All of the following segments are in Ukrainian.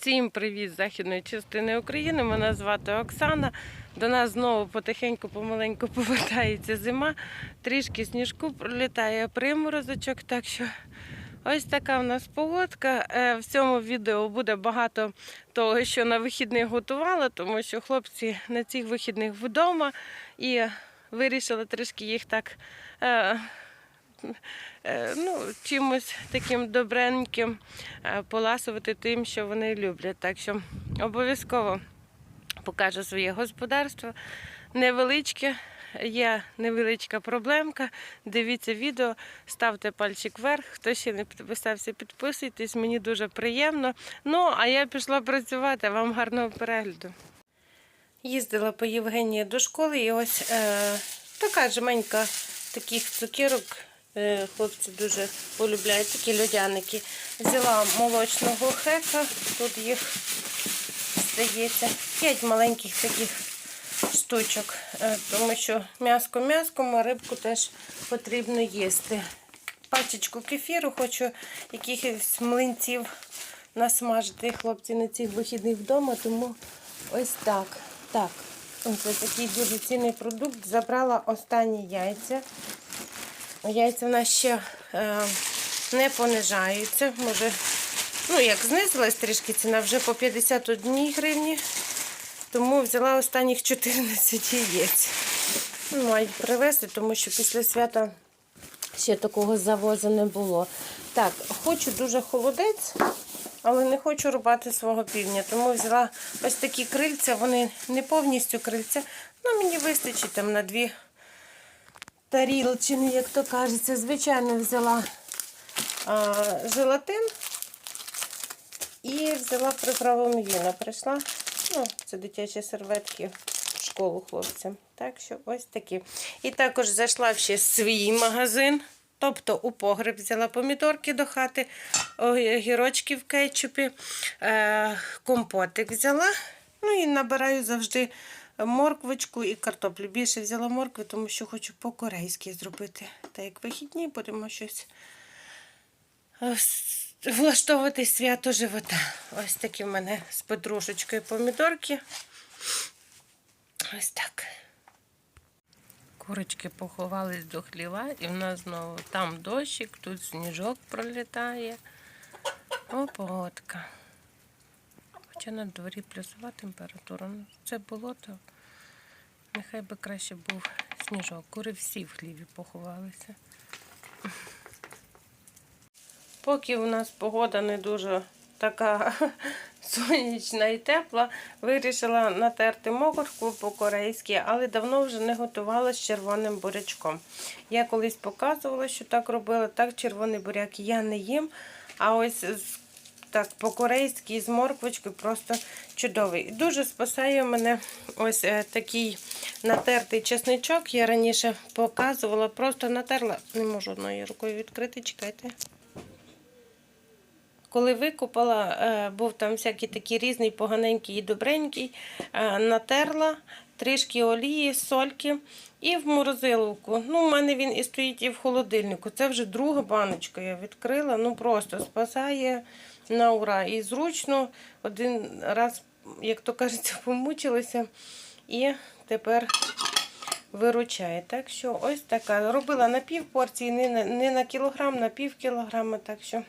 Всім привіт з західної частини України. Мене звати Оксана. До нас знову потихеньку, помаленьку повертається зима. Трішки сніжку пролітає приморозочок. Так що ось така в нас погодка. Е, В цьому відео буде багато того, що на вихідних готувала, тому що хлопці на цих вихідних вдома і вирішили трішки їх так. Е, ну, чимось таким добреньким е, поласувати тим, що вони люблять. Так що обов'язково покажу своє господарство. Невеличке, є невеличка проблемка. Дивіться відео, ставте пальчик вверх. Хто ще не підписався, підписуйтесь, мені дуже приємно. Ну, а я пішла працювати. Вам гарного перегляду. Їздила по Євгенії до школи і ось е, така жменька таких цукерок. Е, хлопці дуже полюбляють такі льодяники. Взяла молочного хека, тут їх здається, 5 маленьких таких штучок, е, тому що м'яско-м'яском, а рибку теж потрібно їсти. Пачечку кефіру, хочу якихось млинців насмажити хлопці на цих вихідних вдома, тому ось так. Так, це такий дуже цінний продукт. Забрала останні яйця. Яйця в нас ще е, не понижаються. Може, ну як знизилась трішки ціна, вже по 51 гривні. Тому взяла останніх 14 яєць. Ну, Мають привезти, тому що після свята ще такого завозу не було. Так, хочу дуже холодець, але не хочу рубати свого півня. Тому взяла ось такі крильця, вони не повністю крильця. Ну, мені вистачить там на дві тарілчини, як то кажеться. Звичайно, взяла а, желатин і взяла приправу мівіна. Прийшла, ну, це дитячі серветки в школу хлопцям. Так що ось такі. І також зайшла ще свій магазин. Тобто у погреб взяла помідорки до хати, огірочки в кетчупі, е, компотик взяла. Ну і набираю завжди морквочку і картоплю. Більше взяла моркви, тому що хочу по-корейськи зробити. Та як вихідні, будемо щось е, влаштовувати свято живота. Ось такі в мене з петрушечкою помідорки. Ось так. Курочки поховались до хліва, і в нас знову там дощик, тут сніжок пролітає. О, погодка. Хоча на дворі плюсова температура. Ну, Це болото. Нехай би краще був сніжок. Кури всі в хліві поховалися. Поки у нас погода не дуже така сонячна і тепла, вирішила натерти моркву по-корейськи, але давно вже не готувала з червоним бурячком. Я колись показувала, що так робила, так червоний буряк я не їм. А ось з- так по-корейськи з морквочкою просто чудовий. Дуже спасає мене ось е, такий натертий чесничок. Я раніше показувала, просто натерла. Не можу одною рукою відкрити, чекайте. Коли викупала, е, був там всякий такий різний, поганенький і добренький, е, натерла трішки олії, сольки і в морозиловку. Ну, у мене він і стоїть і в холодильнику. Це вже друга баночка я відкрила. Ну просто спасає на ура. І зручно один раз, як то кажеться, помучилася. І тепер виручає. Так що ось така. Робила на пів порції, не на, не на кілограм, на пів кілограма. Так що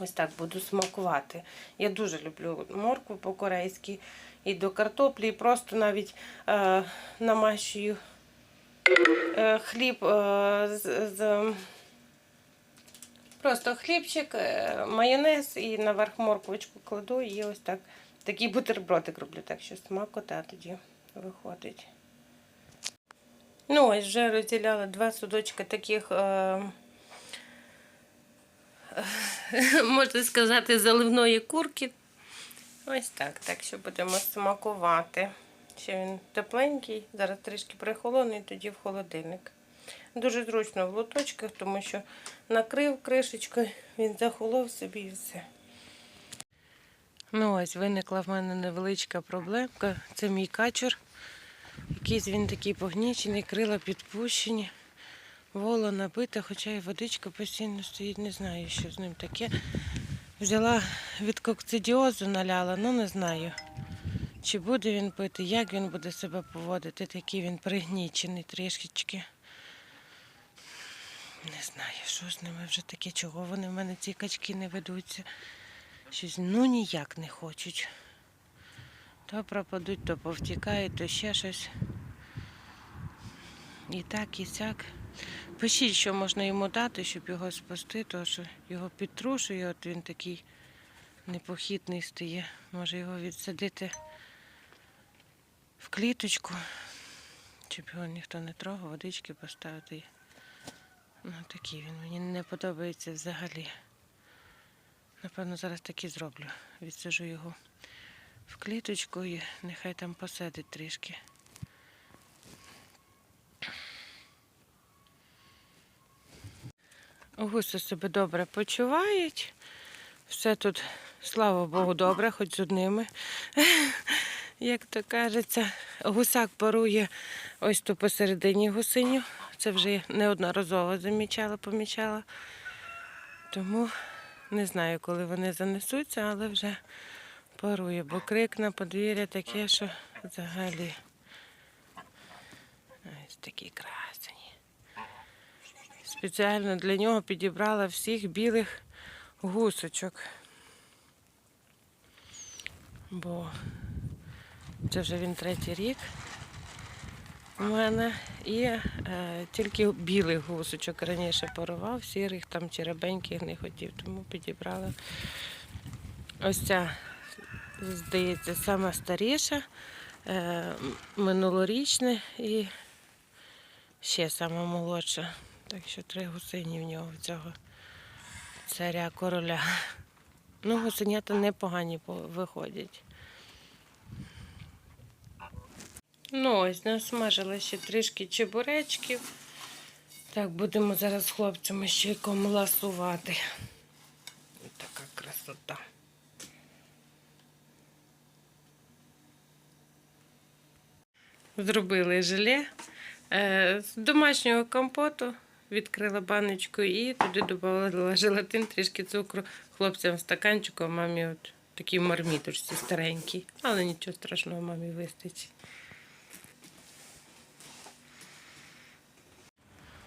ось так буду смакувати. Я дуже люблю моркву по-корейськи. І до картоплі, і просто навіть е, намащую е, хліб е, з, з просто хлібчик, е, майонез і наверх морквочку кладу і ось так. Такий бутербродик роблю, так що смакота тоді виходить. Ну, ось вже розділяла два судочки таких, е, можна сказати, заливної курки. Ось так, так що будемо смакувати. Ще він тепленький, зараз трішки прихолоний, тоді в холодильник. Дуже зручно в лоточках, тому що накрив кришечкою, він захолов собі і все. Ну ось виникла в мене невеличка проблемка. Це мій качур. Якийсь він такий погнічений, крила підпущені, воло набите, хоча і водичка постійно стоїть, не знаю, що з ним таке. Взяла від кокцидіозу наляла, ну не знаю. Чи буде він пити, як він буде себе поводити, такий він пригнічений трішечки. Не знаю, що з ними вже таке, чого вони в мене ці качки не ведуться. Щось ну ніяк не хочуть. То пропадуть, то повтікають, то ще щось. І так, і сяк. Пишіть, що можна йому дати, щоб його спасти, тому що його підтрушує, от він такий непохитний стає. Може його відсадити в кліточку, щоб його ніхто не трогав, водички поставити. Ну, такий він мені не подобається взагалі. Напевно, зараз так і зроблю. Відсажу його в кліточку і нехай там посидить трішки. Гуси себе добре почувають. Все тут, слава Богу, добре, хоч з одними. Як то кажеться, гусак парує ось тут посередині гусиню. Це вже неодноразово замічала, помічала. Тому не знаю, коли вони занесуться, але вже парує, бо крик на подвір'я таке, що взагалі. Ось такі красені. Спеціально для нього підібрала всіх білих гусочок. Бо це вже він третій рік у мене. І е, тільки білих гусочок раніше парував, сірих там черебеньких не хотів, тому підібрала. Ось ця, здається, сама старіша, е, минулорічна і ще сама молодша. Так що три гусині в нього цього царя короля. Ну, гусенята непогані виходять. Ну, ось насмажила ще трішки чебуречків. Так, будемо зараз з хлопцями ще й комласувати. Така красота. Зробили желе е, з домашнього компоту. Відкрила баночку і туди додавала желатин, трішки цукру хлопцям в стаканчику, а мамі от такий марміточці старенький. Але нічого страшного, мамі вистачить.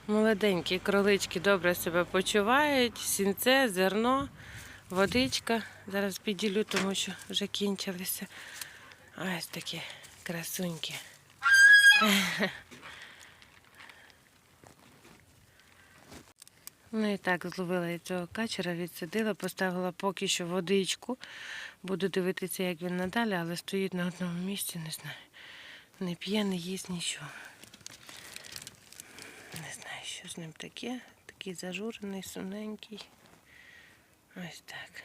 Молоденькі кролички добре себе почувають. Сінце, зерно, водичка. Зараз підділю, тому що вже кінчилися. Ось такі красуньки. Ну і так, зловила я цього качера, відсадила, поставила поки що водичку. Буду дивитися, як він надалі, але стоїть на одному місці, не знаю. Не п'є, не їсть нічого. Не знаю, що з ним таке. Такий зажурений, суненький. Ось так.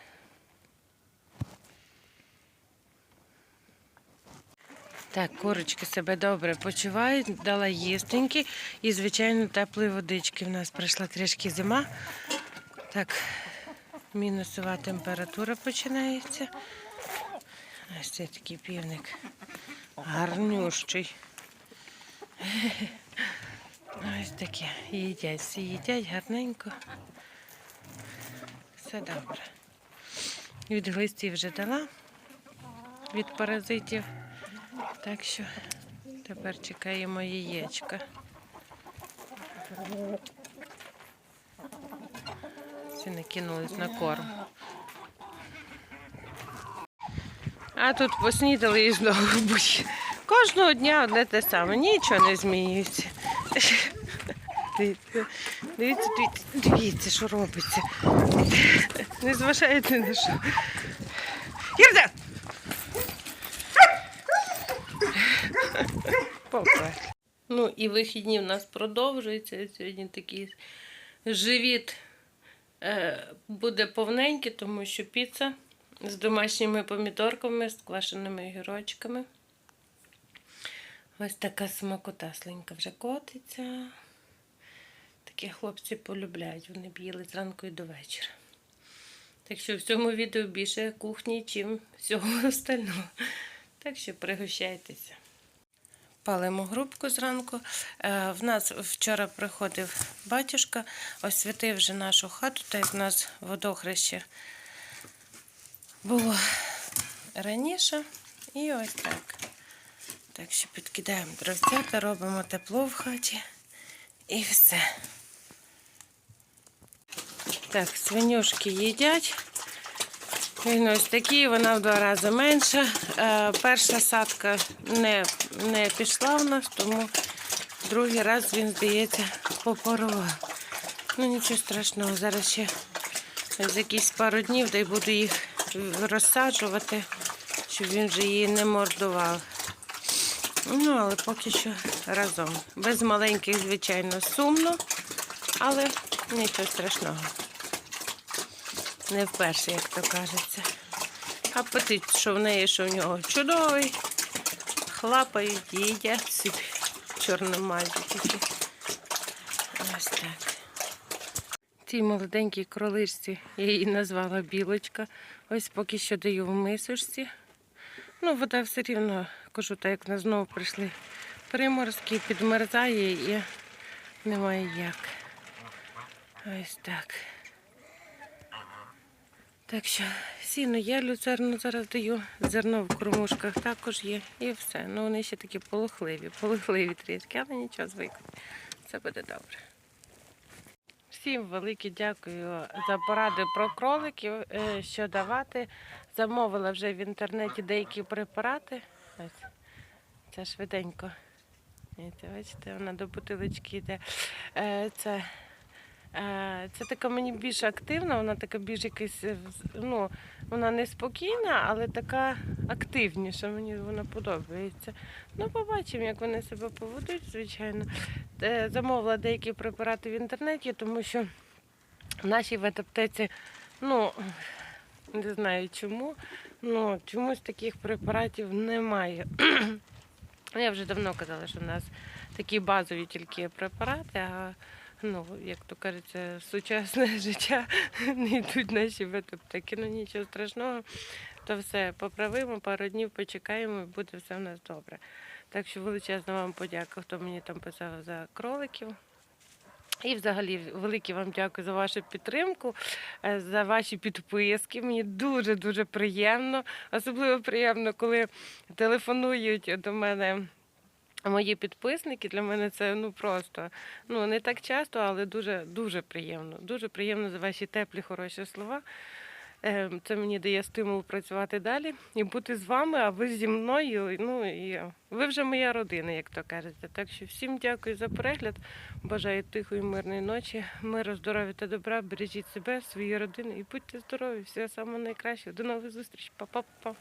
Так, курочки себе добре почувають, дала їстеньки і, звичайно, теплої водички. В нас прийшла трішки зима. Так, мінусова температура починається. Ось цей такий півник. Гарнющий. Ось таке. Їдять, всі їдять гарненько. Все добре. Від глистів вже дала, від паразитів. Так що тепер чекаємо яєчка. Всі накинулись на корм. А тут поснідали і знову будь. Кожного дня одне те саме, нічого не змінюється. Дивіться, дивіться, дивіться, що робиться. Не зважайте на що. Попер. Ну і вихідні в нас продовжуються. Сьогодні такий живіт е, буде повненький, тому що піца з домашніми помідорками, з квашеними огірочками. Ось така смакота сленька вже котиться. Такі хлопці полюбляють, вони б їли зранку і до вечора. Так що в цьому відео більше кухні, чим всього остального. Так що пригощайтеся. Палимо грубку зранку. Е, В нас вчора приходив батюшка, освятив вже нашу хату, так як в нас водохреще було раніше. І ось так. Так що підкидаємо дровцята, робимо тепло в хаті і все. Так, свинюшки їдять. Він ось такий, вона в два рази менша. Е, перша садка не, не пішла в нас, тому другий раз він, здається, попорував. Ну нічого страшного, зараз ще за якісь пару днів дай буду їх розсаджувати, щоб він вже її не мордував. Ну, але поки що разом. Без маленьких, звичайно, сумно, але нічого страшного. Не вперше, як то кажеться. Апетит, що в неї, що в нього чудовий. Хлапають, їдять собі чорномазі такі. Ось так. Цій молоденькій кроличці я її назвала білочка. Ось поки що даю в мисочці. Ну, вода все рівно, кажу, так як на знову прийшли приморозки, підмерзає і немає як. Ось так. Так що сіно є, люцерну зараз даю, зерно в кормушках також є і все. Ну вони ще такі полохливі, полохливі трішки, але нічого звикли. Все буде добре. Всім велике дякую за поради про кроликів, е, що давати. Замовила вже в інтернеті деякі препарати. Ось, це швиденько. Бачите, вона до бутилочки йде. Е, Це, це така мені більш активна, вона така більш якась, е, ну, вона не спокійна, але така активніша. Мені вона подобається. Ну, побачимо, як вони себе поведуть, звичайно. Е, Замовила деякі препарати в інтернеті, тому що в нашій ветаптеці, ну, не знаю чому, ну, чомусь таких препаратів немає. Я вже давно казала, що в нас такі базові тільки препарати, а ну, як то кажеться, в сучасне життя не йдуть наші ветаптеки. Ну нічого страшного, то все поправимо, пару днів почекаємо і буде все в нас добре. Так що величезна вам подяка, хто мені там писав за кроликів. І взагалі велике вам дякую за вашу підтримку, е, за ваші підписки. Мені дуже-дуже приємно. Особливо приємно, коли телефонують до мене мої підписники. Для мене це ну просто ну не так часто, але дуже дуже приємно. Дуже приємно за ваші теплі, хороші слова. Е, Це мені дає стимул працювати далі і бути з вами, а ви зі мною. Ну і ви вже моя родина, як то кажете. Так що всім дякую за перегляд. Бажаю тихої, мирної ночі, миру, здоров'я та добра. Бережіть себе, свої родини і будьте здорові. Всього самого найкращого. До нових зустрічей. Па-па-па.